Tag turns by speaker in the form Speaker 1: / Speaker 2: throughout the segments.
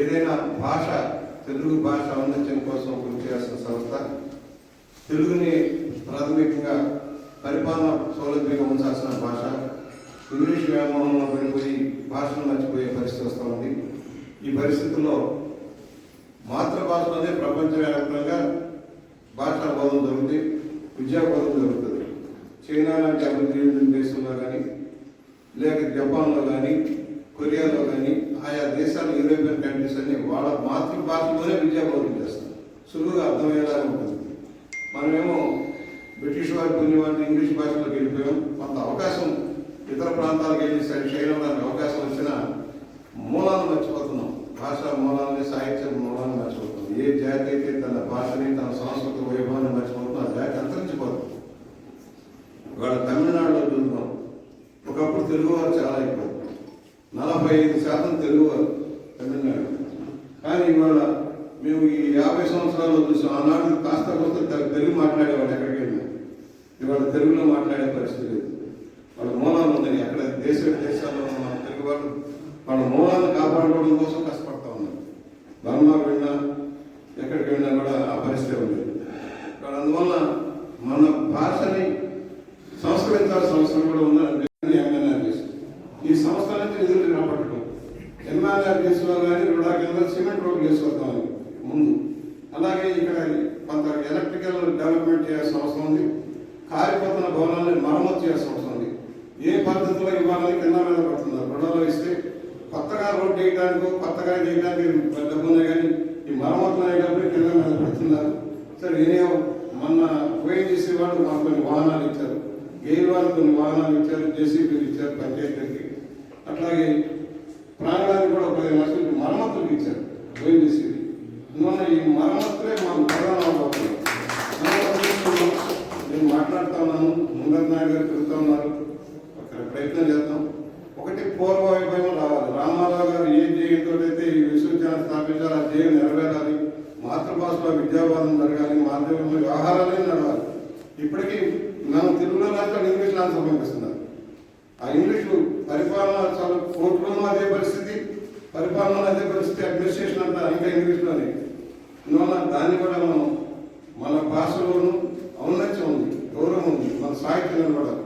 Speaker 1: ఏదైనా భాష తెలుగు భాష ఔన్నత్యం కోసం కృషి చేస్తున్న సంస్థ తెలుగుని ప్రాథమికంగా పరిపాలన సౌలభ్యంగా ఉంచాల్సిన భాష ఇంగ్లీష్ వ్యామోహంలో పడిపోయి భాషను మర్చిపోయే పరిస్థితి వస్తూ ఉంది. ఈ పరిస్థితుల్లో మాతృభాషలోనే ప్రపంచవ్యాప్తంగా భాషా బోధన జరుగుతుంది విద్యా బోధన జరుగుతుంది. చైనా లాంటి అభివృద్ధి దేశంలో కానీ లేక జపాన్లో కానీ కొరియాలో కానీ ఆయా దేశాలు యూరోపియన్ కంట్రీస్ అన్ని వాళ్ళ మాతృభాషలోనే విద్యా బోధన చేస్తారు. సులువుగా అర్థమయ్యేలా ఉంటుంది. మనమేమో బ్రిటిష్ వారి కొన్ని వాటి ఇంగ్లీష్ భాషలోకి వెళ్ళిపోయాం. కొంత అవకాశం ఇతర ప్రాంతాలకు వెళ్ళి చేయడానికి అవకాశం వచ్చినా మూలాలను మర్చిపోతున్నాం. భాషా మూలాలని సాహిత్య మూలాలను మర్చిపోతున్నాం. ఏ జాతి అయితే తన భాషని తన సాంస్కృతిక వైభవాన్ని మర్చిపోతుందో ఆ జాతి అంతరించిపోతుంది. ఇవాళ తమిళనాడులో చూద్దాం. ఒకప్పుడు తెలుగువారు చాలా ఎక్కువ. నలభై ఐదు శాతం తెలుగువారు తమిళనాడు. కానీ ఇవాళ మేము ఈ యాభై సంవత్సరాలు చూసాం. ఆనాడు కాస్త కొంత తెలుగు మాట్లాడేవాడు ఎక్కడికి వెళ్ళినా. ఇవాళ తెలుగులో మాట్లాడే పరిస్థితి లేదు. వాళ్ళ మూలాలు ఉందని అక్కడ దేశ విదేశాల్లో ఉన్న తెలుగు వాళ్ళు వాళ్ళ మూలాలను కాపాడుకోవడం కోసం కష్టపడతా ఉన్నారు. బర్మా వెళ్ళినా ఎక్కడికి వెళ్ళినా కూడా ఆ పరిస్థితి ఉంది. అందువల్ల మన భాషని సంస్కరించాల్సిన అవసరం కూడా ఉందని ఎంఎన్ఆర్జీస్ ఈ సంస్థ నుంచి నిధులు రాబట్టడం ఎంఎన్ఆర్జీస్లో కానీ రుడా కింద సిమెంట్ రోడ్లు వేసుకొద్దామని ముందు అలాగే ఇక్కడ కొంత ఎలక్ట్రికల్ డెవలప్మెంట్ చేయాల్సిన అవసరం ఉంది. కారిపోతున్న భవనాన్ని మరమ్మతు చేయాల్సిన అవసరం ఉంది. ఏ పద్ధతిలో ఇవ్వాలని కింద మీద పడుతున్నారు. రుణాలు ఇస్తే కొత్తగా రోడ్డు వేయడానికి కొత్తగా చేయడానికి డబ్బు ఉన్నాయి కానీ ఈ మరమ్మతులు అయ్యేటప్పుడు కింద మీద పెడుతున్నారు. సరే ఏదో మొన్న చేసే వాళ్ళు మాకు కొన్ని వాహనాలు ఇచ్చారు. గేర్ వాళ్ళు కొన్ని వాహనాలు ఇచ్చారు. జేసీబీలు ఇచ్చారు పంచాయతీకి అట్లాగే ప్రాంగణానికి కూడా ఒక పదిహేను లక్షలు మరమ్మతులకు ఇచ్చారు చేసేది అందువల్ల ఈ మరమ్మతులే మాకు ప్రధాన అవకాశం నేను మాట్లాడుతా ఉన్నాను ముందర్ నాయుడు గారు తిరుగుతా ఉన్నారు. అక్కడ ప్రయత్నం చేద్దాం. ఒకటి పూర్వ వైభవం రావాలి. రామారావు గారు ఏ ధ్యేయంతో అయితే ఈ విశ్వవిద్యాలయం స్థాపించాలి ఆ ధ్యేయం నెరవేరాలి. మాతృభాషలో విద్యావాదం జరగాలి. మాధ్యమంలో వ్యవహారాలే నడవాలి ఇప్పటికీ మనం తెలుగులో రాష్ట్రాలు ఇంగ్లీష్ ఆన్సర్ పంపిస్తున్నారు ఆ ఇంగ్లీషు పరిపాలన చాలా కోర్టులోనూ అదే పరిస్థితి. పరిపాలన అదే పరిస్థితి అడ్మినిస్ట్రేషన్ అంతా ఇంకా ఇంగ్లీష్లోనే. అందువల్ల దాన్ని కూడా మనం మన భాషలోనూ ఉంది మన సాహిత్యం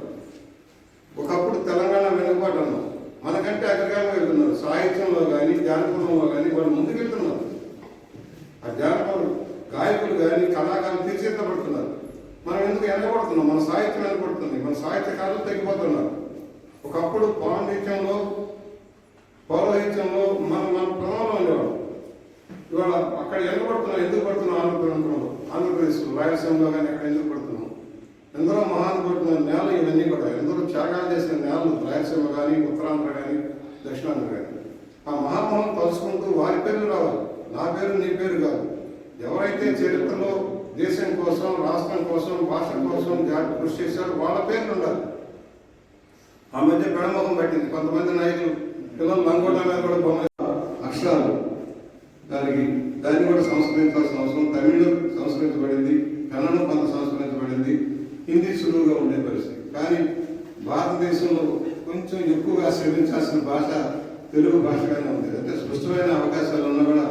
Speaker 1: ఒకప్పుడు తెలంగాణ వెనుకబాటు అన్నాం మనకంటే అగ్రగామి వెళ్తున్నారు సాహిత్యంలో కానీ జానపదంలో కానీ వాళ్ళు ముందుకెళ్తున్నారు. ఆ జానపద గాయకులు కానీ కళాకారులు తీర్చిదిద్దబడుతున్నారు మనం ఎందుకు వెనకబడుతున్నాం? మన సాహిత్యం వెనకబడుతుంది. మన సాహిత్యకారులు తగ్గిపోతున్నారు ఒకప్పుడు పాండిత్యంలో పౌరోహిత్యంలో మన మన ప్రమాణం ఉండేవాడు ఇవాళ అక్కడ ఎండబడుతున్నాం ఎందుకు పడుతున్నాం? ఆంధ్రప్రదేశ్లో ఆంధ్రప్రదేశ్లో రాయలసీమలో కానీ అక్కడ ఎందుకు పడుతున్నాం? ఎందరో మహానుభూతుల నేల ఇవన్నీ కూడా ఎందరో త్యాగాలు చేసిన నేలలు రాయలసీమ కానీ ఉత్తరాంధ్ర కానీ దక్షిణాంధ్ర కానీ ఆ మహామహం తలుచుకుంటూ వారి పేర్లు రావాలి. నా పేరు నీ పేరు కాదు. ఎవరైతే చరిత్రలో దేశం కోసం రాష్ట్రం కోసం భాష కోసం జాతి కృషి చేశారో వాళ్ళ పేర్లు ఉండాలి. ఆ మధ్య పెడమొహం పట్టింది. కొంతమంది నాయకులు పిల్లలు లంగోట మీద కూడా బొమ్మ అక్షరాలు. దానికి దాన్ని కూడా సంస్కరించాల్సిన అవసరం తమిళ హిందీ సులువుగా ఉండే పరిస్థితి. కానీ భారతదేశంలో కొంచెం ఎక్కువగా శ్రమించాల్సిన భాష తెలుగు భాషగానే ఉంది. అంటే స్పష్టమైన అవకాశాలు ఉన్నా కూడా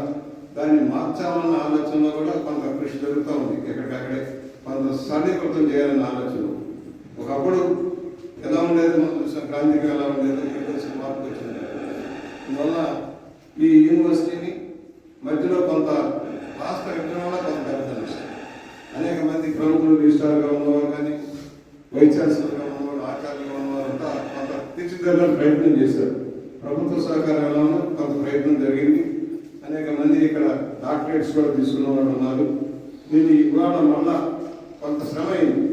Speaker 1: దాన్ని మార్చాలన్న ఆలోచనలో కూడా కొంత కృషి జరుగుతూ ఉంది. ఎక్కడికక్కడే కొంత సరళీకృతం చేయాలన్న ఆలోచన ఒకప్పుడు ఎలా ఉండేది? మనం చూసాం క్రాంతిగా ఎలా ఉండేది? ఇక్కడ మార్పు వచ్చింది. అందువల్ల ఈ యూనివర్సిటీని మధ్యలో కొంత రాష్ట్ర విభజన కొంత పెద్దది అనేక మంది ప్రముఖులు రిజిస్టార్గా ఉన్నవారు కానీ వైస్ ఛాన్సలర్గా ఉన్నవారు ఆచార్యులుగా ఉన్నవారు అంతా కొంత తీసుకెళ్ళడానికి ప్రయత్నం చేశారు. ప్రభుత్వ సహకారం కొంత ప్రయత్నం జరిగింది. అనేక మంది ఇక్కడ డాక్టరేట్స్ కూడా తీసుకున్న వాళ్ళు ఉన్నారు. దీన్ని ఇవాళ మళ్ళా కొంత శ్రమ అయింది.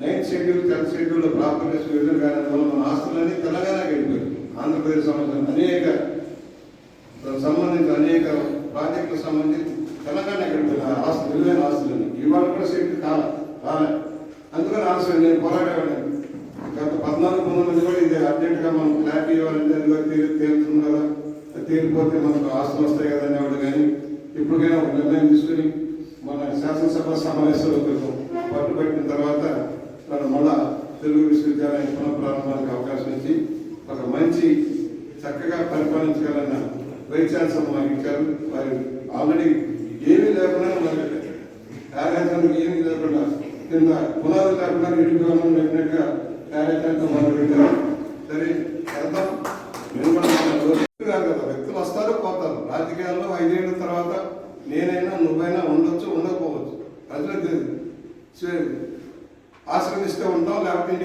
Speaker 1: Ninth schedule tenth schedule properties విడుదల కారణం వల్ల మన ఆస్తులన్నీ తెలంగాణకి వెళ్ళిపోయాయి. ఆంధ్రప్రదేశ్ సంబంధించిన అనేక సంబంధించిన అనేక ప్రాజెక్టులకు సంబంధించి తెలంగాణకి ఎక్కడ ఆస్తులు విలువైన ఆస్తులు. ఇవాళ కూడా సెటిల్ కాల కాలే అందుకని ఆశ నేను పోరాడేవాడిని. అర్జెంటుగా మనం క్లారిటీ ఇవ్వాలంటే అదిగో తీరు తేలుతుంది కదా తేలిపోతే మనకు ఆస్తులు వస్తాయి కదా అనేవాడు కానీ ఇప్పటికైనా ఒక నిర్ణయం తీసుకుని మన శాసనసభ సమావేశంలో క్రితం పట్టుబట్టిన తర్వాత మన మళ్ళా తెలుగు విశ్వవిద్యాలయం పునఃప్రారంభానికి అవకాశం ఇచ్చి ఒక మంచి చక్కగా పరిపాలించగలన్న వైస్ ఛాన్సలర్ మాకు ఇచ్చారు. వారి ఆల్రెడీ ఏమీ లేకుండా మనకి కార్యాచరణకు ఏమీ లేకుండా కింద పునాది లేకుండా ఇంటికి వెళ్ళడం లేకుండా కార్యాచరణతో మొదలు పెట్టారు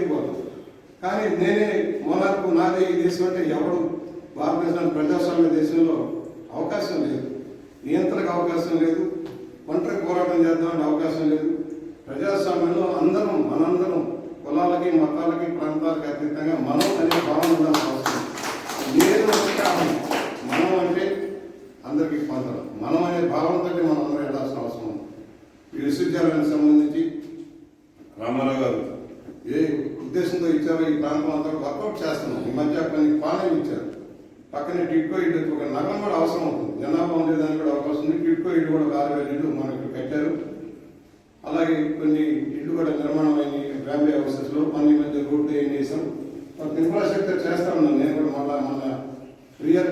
Speaker 1: ఇంటికి పోతాం కానీ నేనే మొనార్కు నాదే ఈ దేశం అంటే ఎవడు భారతదేశంలో ప్రజాస్వామ్య దేశంలో అవకాశం లేదు. నియంత్రణకు అవకాశం లేదు. ఒంటరి పోరాటం చేద్దామని అవకాశం లేదు. ప్రజాస్వామ్యంలో అందరం మనందరం కులాలకి మతాలకి ప్రాంతాలకి అతీతంగా మనం అనే భావన ఉండాల్సిన అవసరం నేను కాదు. మనం అంటే అందరికీ పొందడం మనం అనే భావనతో మనం అందరం వెళ్ళాల్సిన అవసరం ఉంది. విశ్వవిద్యాలయానికి సంబంధించి రామారావు గారు ఏ ఉద్దేశంతో ఇచ్చారో ఈ ప్రాంతం అంతా వర్కౌట్ చేస్తున్నాం ఈ మధ్య కొన్ని పాలన ఇచ్చారు. పక్కనే టిట్కో ఇల్లు ఒక నగరం కూడా అవసరం అవుతుంది. జనాభా ఉండేదానికి కూడా అవకాశం ఉంది. టిట్కో ఇల్లు కూడా ఒక ఆరు వేల మనకి కట్టారు. అలాగే కొన్ని ఇళ్ళు కూడా నిర్మాణం అయినాయి. ఫ్యామిలీ హౌసెస్లో లో మధ్య రోడ్డు ఏం చేసాం ఇన్ఫ్రాస్ట్రక్చర్ చేస్తా ఉన్నాను. నేను కూడా మళ్ళా మన రియల్